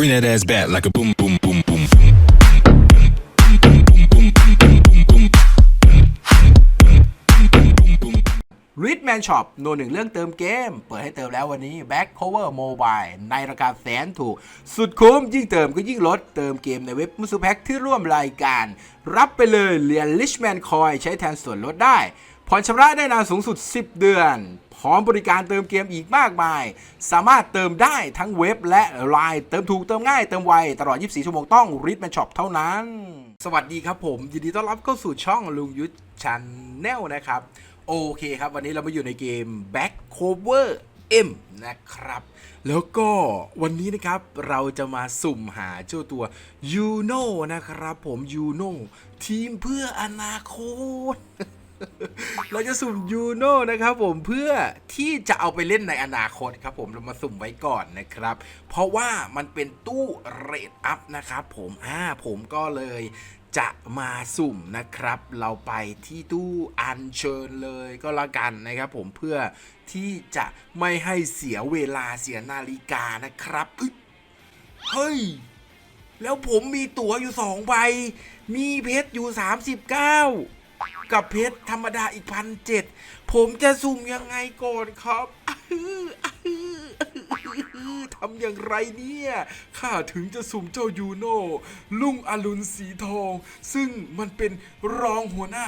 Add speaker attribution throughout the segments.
Speaker 1: Bring that ass back like a boom, boom, boom, boom.
Speaker 2: ริทแมนช็อปโนหนึ่งเรื่องเติมเกม เปิดให้เติมแล้ววันนี้ Back Cover Mobile ในราคาแสนถูก สุดคุ้มยิ่งเติมก็ยิ่งลด เติมเกมในเว็บมุสุแพ็คที่ร่วมรายการ รับไปเลยเหรียญ Richman Coin ใช้แทนส่วนลดได้ ผ่อนชำระได้นานสูงสุด 10 เดือน พร้อมบริการเติมเกมอีกมากมาย สามารถเติมได้ทั้งเว็บและไลน์เติมถูกเติมง่ายเติมไว ตลอด 24 ชั่วโมงต้อง r i t m a n Shop เท่านั้น สวัสดีครับผม ยินดีต้อนรับเข้าสู่ช่องลุงยุทธชันแนลนะครับ โอเคครับ วันนี้เรามาอยู่ในเกม Back Cover M นะครับ แล้วก็วันนี้นะครับเราจะมาสุ่มหาเจ้าตัว Uno นะครับผม Uno ทีมเพื่ออนาคต เราจะสุ่มยูโน่นะครับผมเพื่อที่จะเอาไปเล่นในอนาคตครับผมเรามาสุ่มไว้ก่อนนะครับ เพราะว่ามันเป็นตู้เรทอัพนะครับผมอ่าผมก็เลยจะมาสุ่มนะครับ เราไปที่ตู้อัญเชิญเลยก็แล้วกันนะครับ ผมเพื่อที่จะไม่ให้เสียเวลาเสียนาฬิกานะครับอึ๊บเฮ้ยแล้วผมมีตั๋วอยู่สองใบ มีเพชรอยู่ 39 กับเพชรธรรมดาอีกพันเจ็ดผมจะสุ่มยังไงก่อนครับ ทำอย่างไรเนี่ยข้าถึงจะสุ่มเจ้ายูโน่ลุงอรุณสีทอง ซึ่งมันเป็นรองหัวหน้า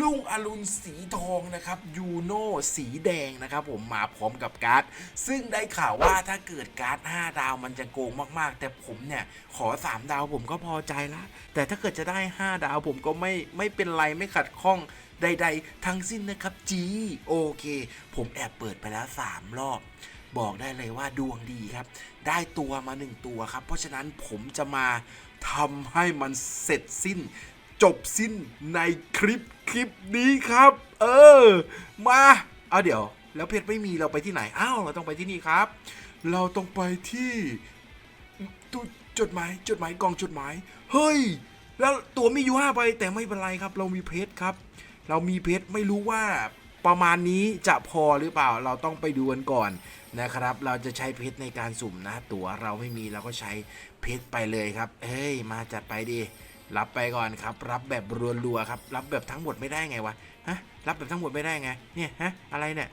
Speaker 2: ลุงอรุณสีทองนะครับยูโน่สีแดงนะครับ ผมมาพร้อมกับการ์ดซึ่งได้ข่าวว่าถ้าเกิดการ์ด5ดาวมันจะโกงมากๆ แต่ผมเนี่ยขอ 3 ดาวผมก็พอใจละแต่ถ้าเกิดจะได้ 5 ดาวผมก็ไม่ไม่เป็นไรไม่ขัดข้องใด ๆ ทั้งสิ้นนะครับจีโอเค ผมแอบเปิดไปแล้ว 3 รอบ บอกได้เลยว่าดวงดีครับ ได้ตัวมา 1 ตัวครับ เพราะฉะนั้นผมจะมาทำให้มันเสร็จสิ้น จบสิ้นในคลิปคลิปนี้ครับ เออ มาเอาเดี๋ยว แล้วเพชรไม่มีเราไปที่ไหนอ้าวเราต้องไปที่นี่ครับ เราต้องไปที่ตู้จดหมายจดหมายกองจดหมาย เฮ้ย แล้วตัวมีอยู่ห้าใบแต่ไม่เป็นไรครับ เรามีเพชรครับ เรามีเพชรไม่รู้ว่า ประมาณนี้จะพอหรือเปล่าเราต้องไปดูกันก่อนนะครับ เราจะใช้เพชรในการสุ่มนะตั๋วเราไม่มีเราก็ใช้เพชรไปเลยครับเฮ้ยมาจัดไปดิรับไปก่อนครับ รับแบบรัวๆครับรับแบบทั้งหมดไม่ได้ไงวะฮะรับแบบทั้งหมดไม่ได้ไงเนี่ยฮะอะไรเนี่ย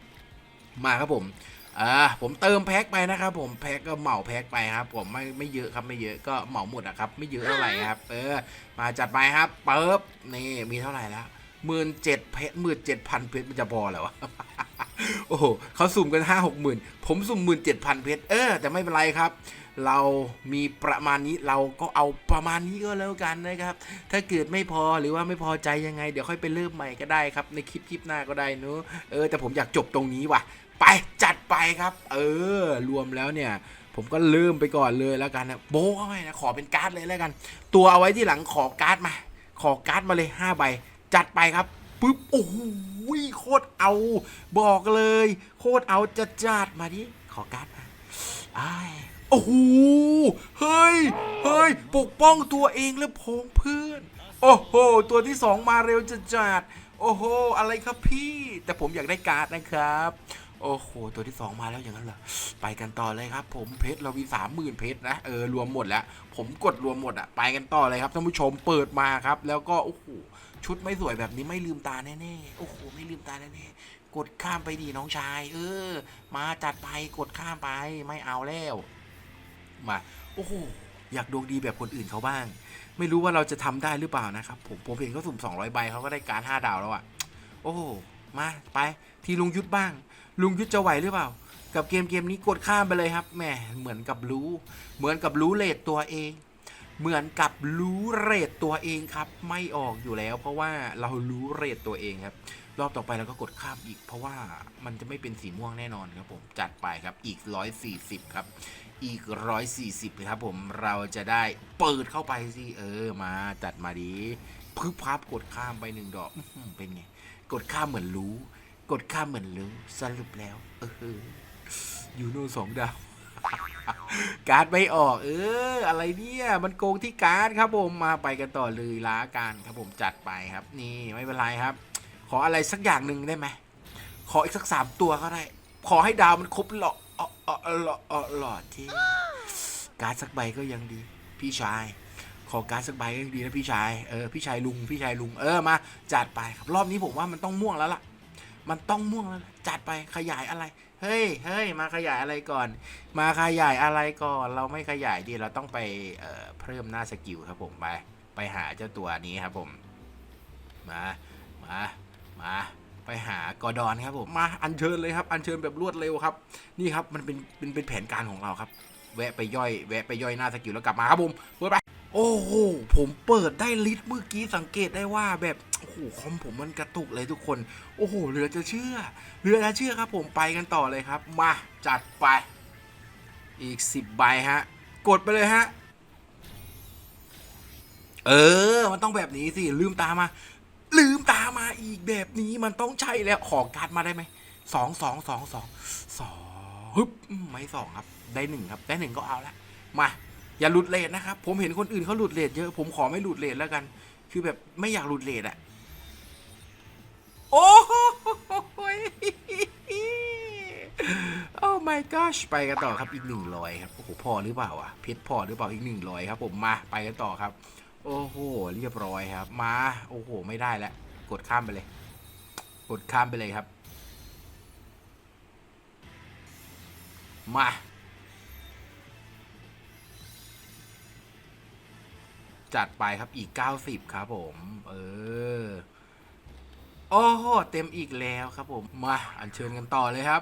Speaker 2: มาครับผมอ่าผมเติมแพ็คไปนะครับผมแพ็คก็เหมาแพ็คไปครับ ผมไม่ไม่เยอะครับไม่เยอะก็เหมาหมดอะครับ ไม่เยอะเท่าไหร่ครับ เออ มาจัดไปครับเปิบนี่มีเท่าไหร่แล้ว หมื่นเจ็ดเพชรหมื่นเจ็ดพันเพชรมันจะพอแล้ววะโอ้โหเขาสุ่มกันห้าหกหมื่นผมสุ่มหมื่นเจ็ดพันเพชรเออ แต่ไม่เป็นไรครับ เรามีประมาณนี้เราก็เอาประมาณนี้ก็แล้วกันนะครับ ถ้าเกิดไม่พอหรือว่าไม่พอใจยังไง เดี๋ยวค่อยไปเริ่มใหม่ก็ได้ครับ ในคลิปคลิปหน้าก็ได้เนอะเออแต่ผมอยากจบตรงนี้ว่ะ ไปจัดไปครับ เออ รวมแล้วเนี่ยผมก็เริ่มไปก่อนเลยแล้วกันนะโบ้เอาไว้นะขอเป็นการ์ดเลยแล้วกัน ตัวเอาไว้ที่หลังขอการ์ดมา ขอการ์ดมาเลย5ใบ จัดไปครับปุ๊บโอ้โหโคตรเอาบอกเลย โคตรเอาจะจัดมาดิขอการ์ดมาอ้ายโอ้โหเฮ้ยเฮ้ยปกป้องตัวเองและพงเพื่อน โอ้โห ตัวที่สองมาเร็วจะจัดโอ้โห อะไรครับพี่ แต่ผมอยากได้การ์ดนะครับ โอ้โห ตัวที่สองมาแล้วอย่างนั้นเหรอ ไปกันต่อเลยครับ ผมเพชรเรามีสามหมื่นเพชรนะ เออ รวมหมดแล้ว ผมกดรวมหมดอะไปกันต่อเลยครับท่านผู้ชม เปิดมาครับ แล้วก็ โอ้โห ชุดไม่สวยแบบนี้ไม่ลืมตาแน่ๆ โอ้โห ไม่ลืมตาแน่ๆ กดข้ามไปดีน้องชาย เออ มาจัดไปกดข้ามไปไม่เอาแล้ว มา โอ้โห อยากดวงดีแบบคนอื่นเขาบ้าง ไม่รู้ว่าเราจะทำได้หรือเปล่านะครับ ผมผมเห็นเขาสุ่ม 200 ใบเขาก็ได้การ 5 ดาวแล้วอะโอ้โห มาไป ทีลุงยุทธบ้าง ลุงยุทธจะไหวหรือเปล่า กับเกมเกมนี้กดข้ามไปเลยครับ แหม เหมือนกับรู้ เหมือนกับรู้เลทตัวเอง เหมือนกับรู้เรทตัวเองครับ ไม่ออกอยู่แล้ว เพราะว่าเรารู้เรทตัวเองครับ รอบต่อไปเราก็กดข้ามอีก เพราะว่ามันจะไม่เป็นสีม่วงแน่นอนครับผมจัดไปครับอีก 140 ครับ อีก 140ครับผมเราจะได้เปิดเข้าไปสิเออมาจัดมาดีพึบพับกดข้ามไปหนึ่งดอกเป็นไง กดข้ามเหมือนรู้ กดข้ามเหมือนรู้สรุปแล้ว เออยูโน่สองดาว การ์ดไม่ออก เออ อะไรเนี่ย มันโกงที่การ์ดครับผมมาไปกันต่อเลยล้าการครับผมจัดไปครับ นี่ไม่เป็นไรครับ ขออะไรสักอย่างหนึ่งได้ไหมขออีกสักสามตัวก็ได้ ขอให้ดาวมันครบหลอดหลอดหลอดที่การ์ดสักใบก็ยังดี พี่ชาย ขอการ์ดสักใบก็ยังดีนะพี่ชายเออพี่ชายลุงพี่ชายลุงเออมาจัดไปครับรอบนี้ผมว่ามันต้องม่วงแล้วล่ะ มันต้องม่วงแล้วจัดไปขยายอะไร เฮ้ยเฮ้ยมาขยายอะไรก่อน มาขยายอะไรก่อน เราไม่ขยายดีเราต้องไปเเพิ่มหน้าสกิลครับผมไปไปหาเจ้าตัวนี้ครับผมมามามาไปหากอร์ดอนครับผมมาอัญเชิญเลยครับ อัญเชิญแบบรวดเร็วครับ นี่ครับมันเป็นเป็นเป็นแผนการของเราครับ แวะไปย่อย แวะไปย่อยหน้าสกิลแล้วกลับมาครับผมเปิดไป โอ้โห ผมเปิดได้ลิสต์เมื่อกี้สังเกตได้ว่าแบบ โอ้โห คอมผมมันกระตุกเลยทุกคน โอ้โห เหลือจะเชื่อ เหลือจะเชื่อครับผมไปกันต่อเลยครับ มา จัดไป อีกสิบใบฮะ กดไปเลยฮะ เออ มันต้องแบบนี้สิ ลืมตามา ลืมตามาอีกแบบนี้มันต้องใช่แล้ว ขอการ์ดมาได้ไหม สองสองสองสองสองฮึบไม่สองครับ ได้หนึ่งครับ ได้หนึ่งก็เอาละ มา อย่าหลุดเลทนะครับผมเห็นคนอื่นเขาหลุดเลทเยอะผมขอไม่หลุดเลทแล้วกัน คือแบบไม่อยากหลุดเลทอะโอ้โหโอ้ my gosh ไปกันต่อครับอีกหนึ่งร้อยครับโอ้โหพอหรือเปล่าอะเพชรพอหรือเปล่าอีกหนึ่งร้อยครับ ผมมาไปกันต่อครับ โอ้โหเรียบร้อยครับ มาโอ้โห ไม่ได้แล้วกดข้ามไปเลย กดข้ามไปเลยครับ มา จัดไปครับอีก 90 ครับผม เออ โอ้โห เต็มอีกแล้วครับผม มา อัญเชิญกันต่อเลยครับ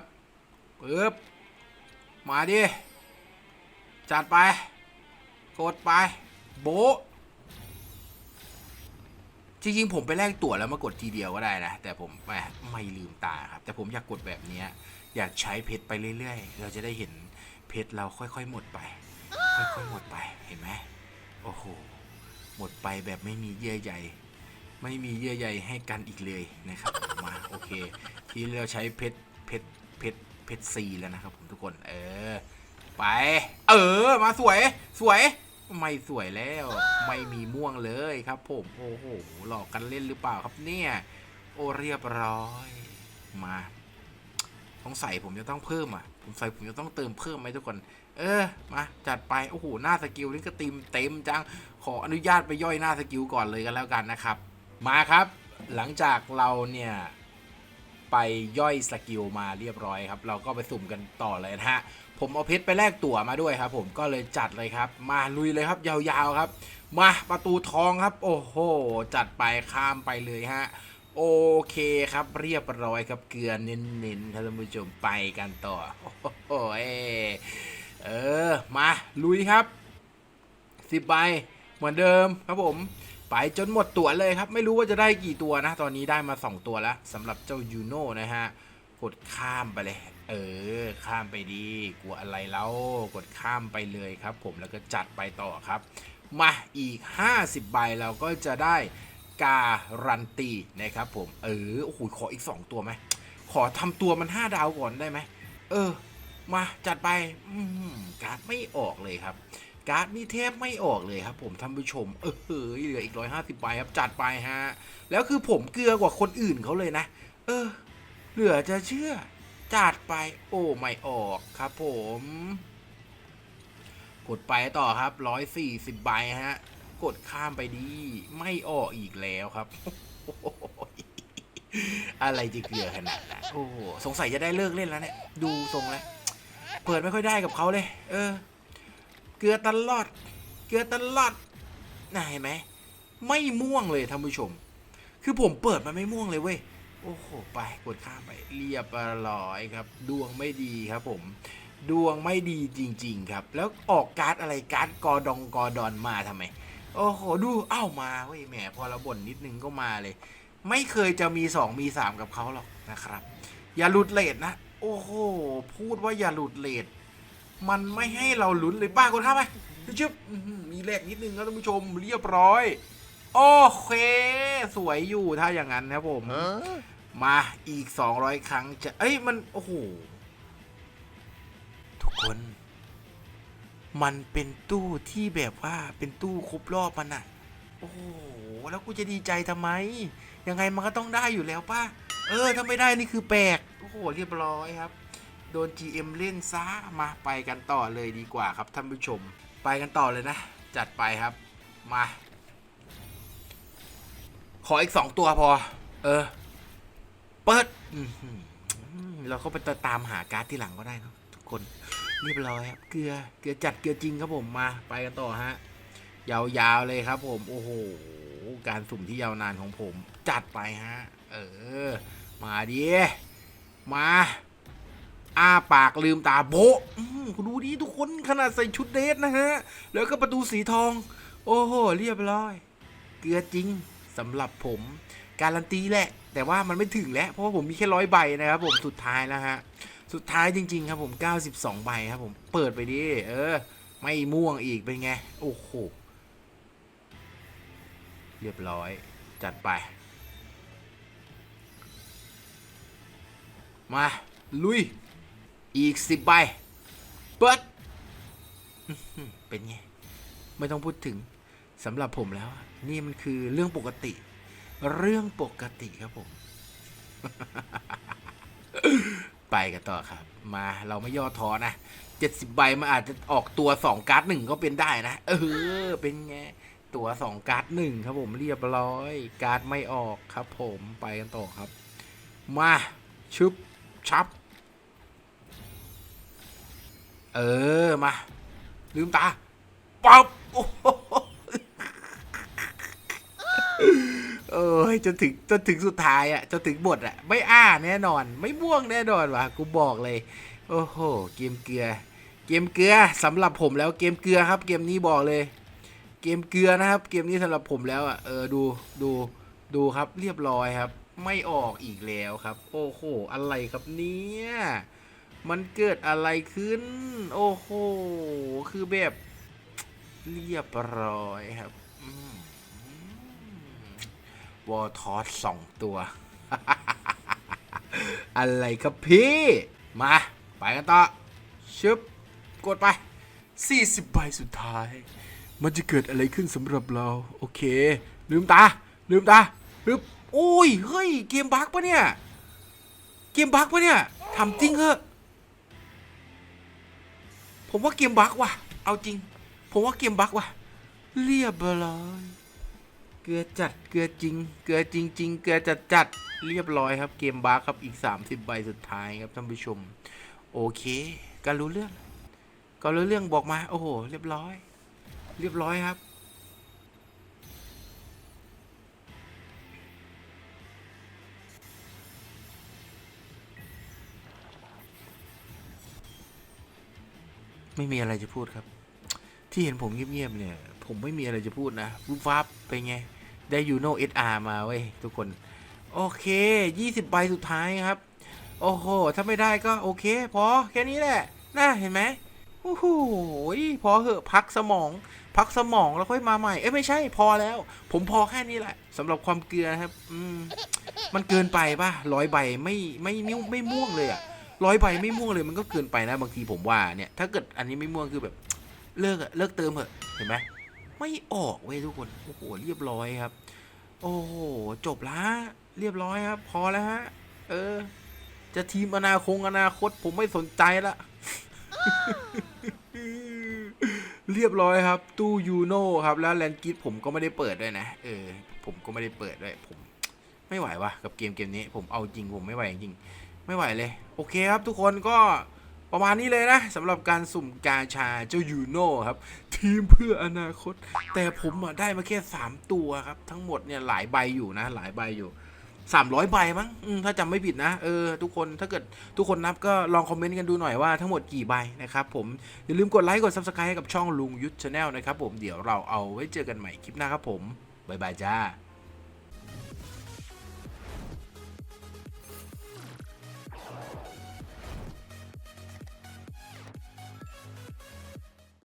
Speaker 2: ปึ๊บ มาดิ จัดไป กดไป โบจริงๆ ผมไปแลกตั๋วแล้วมากดทีเดียวก็ได้นะ แต่ผมแหมไม่ลืมตาครับ แต่ผมอยากกดแบบนี้ อยากใช้เพชรไปเรื่อยๆ เราจะได้เห็นเพชรเราค่อยๆ หมดไป ค่อยๆ หมดไป เห็นไหมโอ้โห หมดไปแบบไม่มีเยื่อใยไม่มีเยื่อใยให้กันอีกเลยนะครับมาโอเค ทีนี้เราใช้เพชรเพชรเพชรเพชรซีแล้วนะครับผมทุกคน เออ ไป เออ มาสวย สวย ไม่สวยแล้ว ไม่มีม่วงเลยครับ ผม โอ้โห หลอกกันเล่นหรือเปล่าครับเนี่ย โอเรียบร้อย มาสงใสัยผมจะต้องเพิ่มอะ ผมใส่ผมจะต้องเติมเพิ่มไหมทุกคน เออ มา จัดไป โอ้โห หน้าสกิลนี่ก็เต็มเต็มจัง ขออนุญาตไปย่อยหน้าสกิลก่อนเลยกันแล้วกันนะครับ มาครับ หลังจากเราเนี่ย ไปย่อยสกิลมาเรียบร้อยครับ เราก็ไปสุ่มกันต่อเลยนะฮะ ผมเอาเพชรไปแลกตั๋วมาด้วยครับ ผมก็เลยจัดเลยครับ มาลุยเลยครับ ยาวๆครับ มาประตูทองครับ โอ้โห จัดไปข้ามไปเลยฮะโอเคครับเรียบร้อยครับเกลือเน้นๆครับท่านผู้ชมไปกันต่อ โอ้โห เออ มาลุยครับสิบใบเหมือนเดิมครับผม ไปจนหมดตัวเลยครับ ไม่รู้ว่าจะได้กี่ตัวนะ ตอนนี้ได้มา 2 ตัวแล้วสำหรับเจ้ายูโน่นะฮะ กดข้ามไปเลย เออ ข้ามไปดีกลัวอะไรแล้วกดข้ามไปเลยครับ ผมแล้วก็จัดไปต่อครับ มาอีก 50 ใบเราก็จะได้การันตีนะครับผม เออโอ้โหขออีก 2 ตัวไหมขอทำตัวมัน 5 ดาวก่อนได้ไหมเออ มาจัดไปอการ์ดไม่ออกเลยครับ การ์ดนี่เทพไม่ออกเลยครับ ผมท่านผู้ชม เออเหลืออีกร้อยห้าสิบใบครับจัดไปฮะ แล้วคือผมเกลือกว่าคนอื่นเขาเลยนะ เออ เหลือจะเชื่อ จัดไป โอ้ไม่ออกครับ ผม กดไปต่อครับร้อยสี่สิบใบฮะ กดข้ามไปดี ไม่ออกอีกแล้วครับอะไรจะเกลือขนาดนั้นโอ้สงสัยจะได้เลิกเล่นแล้วเนี่ย ดูทรงแล้ว เปิดไม่ค่อยได้กับเขาเลย เออ เกลือตลอด เกลือตลอดน่าเห็นไหม ไม่ม่วงเลยท่านผู้ชม คือผมเปิดมาไม่ม่วงเลยเว้ย โอ้โห ไป กดข้ามไป เรียบร้อยครับ ดวงไม่ดีครับผม ดวงไม่ดีจริง ๆ ครับ แล้วออกการ์ดอะไรการ์ดกอดองกอดอนมาทำไม โอ้โห ดู เอ้ามาเว้ย แหม พอเราบ่นนิดนึงก็มาเลย ไม่เคยจะมีสองมีสามกับเขาหรอกนะครับ อย่าหลุดเลทนะ โอ้โห พูดว่าอย่าหลุดเลทมันไม่ให้เราลุ้นเลยป้ากดข้ามไปชึบอื้อหือมีแลกนิดนึงครับท่านผู้ชมเรียบร้อย โอเค สวยอยู่ถ้าอย่างนั้นครับผม มาอีก 200 ครั้งจะ เอ้ย มัน โอ้โห ทุกคน มันเป็นตู้ที่แบบว่าเป็นตู้ครบรอบมันอะโอ้โห แล้วกูจะดีใจทำไม ยังไงมันก็ต้องได้อยู่แล้วป้า เออถ้าไม่ได้นี่คือแปลก โอ้โห เรียบร้อยครับ โดน GM เล่นซะ มาไปกันต่อเลยดีกว่าครับท่านผู้ชม ไปกันต่อเลยนะ จัดไปครับ มา ขออีกสองตัวพอ เออ เปิดอื้อหือเราก็ไปตามหาการ์ดที่หลังก็ได้นะทุกคน เรียบร้อยครับ เกลือ เกลือจัดเกลือจริงครับผมมา ไปกันต่อฮะ ยาวๆเลยครับผม โอ้โห การสุ่มที่ยาวนานของผม จัดไปฮะ เออ มาดิมา อ้าปากลืมตาโบะคุณดูดิทุกคนขนาดใส่ชุดเดทนะฮะ แล้วก็ประตูสีทอง โอ้โห เรียบร้อย เกลือจริงสำหรับผม การันตีแหละ แต่ว่ามันไม่ถึงแล้ว เพราะว่าผมมีแค่ร้อยใบนะครับผมสุดท้ายแล้วฮะ สุดท้ายจริง ๆ ครับผม 92 ใบครับผมเปิดไปดิเออ ไม่ม่วงอีกเป็นไง โอ้โหเรียบร้อย จัดไป มา ลุย อีกสิบใบ เปิด เป็นไง ไม่ต้องพูดถึงสำหรับผมแล้ว นี่มันคือเรื่องปกติ เรื่องปกติครับผม ไปกันต่อครับ มาเราไม่ย่อท้อนะเจ็ดสิบใบมันอาจจะออกตัวสองการ์ดหนึ่งก็เป็นได้นะ เออ เป็นไง ตัวสองการ์ดหนึ่งครับผมเรียบร้อย การ์ดไม่ออกครับผมไปกันต่อครับ มาชุบ ชับ เออ มา ลืมตาป๊อบโอ้โหเอ้ยจนถึงจนถึงสุดท้ายอะจนถึงบทอะ ไม่อ้าแน่นอน ไม่ม่วงแน่นอนว่ะกูบอกเลย โอ้โห เกมเกลือ เกมเกลือสำหรับผมแล้วเกมเกลือครับ เกมนี้บอกเลย เกมเกลือนะครับ เกมนี้สำหรับผมแล้วอะเออดูดูดูครับเรียบร้อยครับ ไม่ออกอีกแล้วครับ โอ้โห อะไรครับเนี่ย มันเกิดอะไรขึ้น โอ้โห คือแบบ เรียบร้อยครับวอลทอสสองตัว อะไรครับพี่ มา ไปกันต่อ ชึบ กดไป 40ใบสุดท้าย มันจะเกิดอะไรขึ้นสำหรับเรา โอเค ลืมตา ลืมตา ลืม โอ้ย เฮ้ย เกมบั๊กปะเนี่ย เกมบั๊กปะเนี่ยทำจริงเหอะ ผมว่าเกมบั๊กว่ะ เอาจริง ผมว่าเกมบั๊กว่ะ เรียบร้อย เกลือจัด เกลือจริง เกลือจริงจริงเกลือจัดจัด เรียบร้อยครับ เกมบั๊กครับ อีก 30 ใบสุดท้ายครับท่านผู้ชม โอเค ก็รู้เรื่อง ก็รู้เรื่องบอกมา โอ้โห เรียบร้อย เรียบร้อยครับ ไม่มีอะไรจะพูดครับ ที่เห็นผมเงียบๆเนี่ย ผมไม่มีอะไรจะพูดนะรูปฟ้าเป็นไง ได้ยูโนเอสอาร์มาเว้ยทุกคน โอเค20ใบสุดท้ายครับ โอ้โห ถ้าไม่ได้ก็โอเค พอแค่นี้แหละน่าเห็นไหมโอ้โหพอเหอะพักสมอง พักสมองแล้วค่อยมาใหม่ เอ้ยไม่ใช่พอแล้ว ผมพอแค่นี้แหละสำหรับความเกลือนะครับ อืมมันเกินไปป่ะร้อยใบไม่ไม่นิ้วไม่ม่วงเลยอะ ร้อยใบไม่ม่วงเลยมันก็เกินไปนะบางทีผมว่าเนี่ยถ้าเกิดอันนี้ไม่ม่วงคือแบบ เลิกอะเลิกเติมเถอะเห็นไหมไม่ออกเว้ยทุกคนโอ้โหเรียบร้อยครับ โอ้โหจบละเรียบร้อยครับ พอแล้วฮะเออ จะทีมอนาคงอนาคต ผมไม่สนใจละเรียบร้อยครับ ตู้ยูโน่ครับแล้วแลนกิทผมก็ไม่ได้เปิดด้วยนะเออ ผมก็ไม่ได้เปิดด้วยผม ไม่ไหววะกับเกมเกมนี้ ผมเอาจริงผมไม่ไหวจริง ไม่ไหวเลย โอเคครับทุกคนก็ประมาณนี้เลยนะสำหรับการสุ่มกาชาเจ้ายูโน่ครับ ทีมเพื่ออนาคต แต่ผมได้มาแค่ 3 ตัวครับ ทั้งหมดเนี่ยหลายใบอยู่นะ หลายใบอยู่ 300 ใบมั้งถ้าจำไม่ผิดนะ เออ ทุกคนถ้าเกิดทุกคนนับก็ลองคอมเมนต์กันดูหน่อยว่าทั้งหมดกี่ใบนะครับผม อย่าลืมกดไลค์กด Subscribe ให้กับช่องลุงยุทธชาแนลนะครับผมเดี๋ยวเราเอาไว้เจอกันใหม่คลิปหน้าครับผมบ๊ายบายจ้า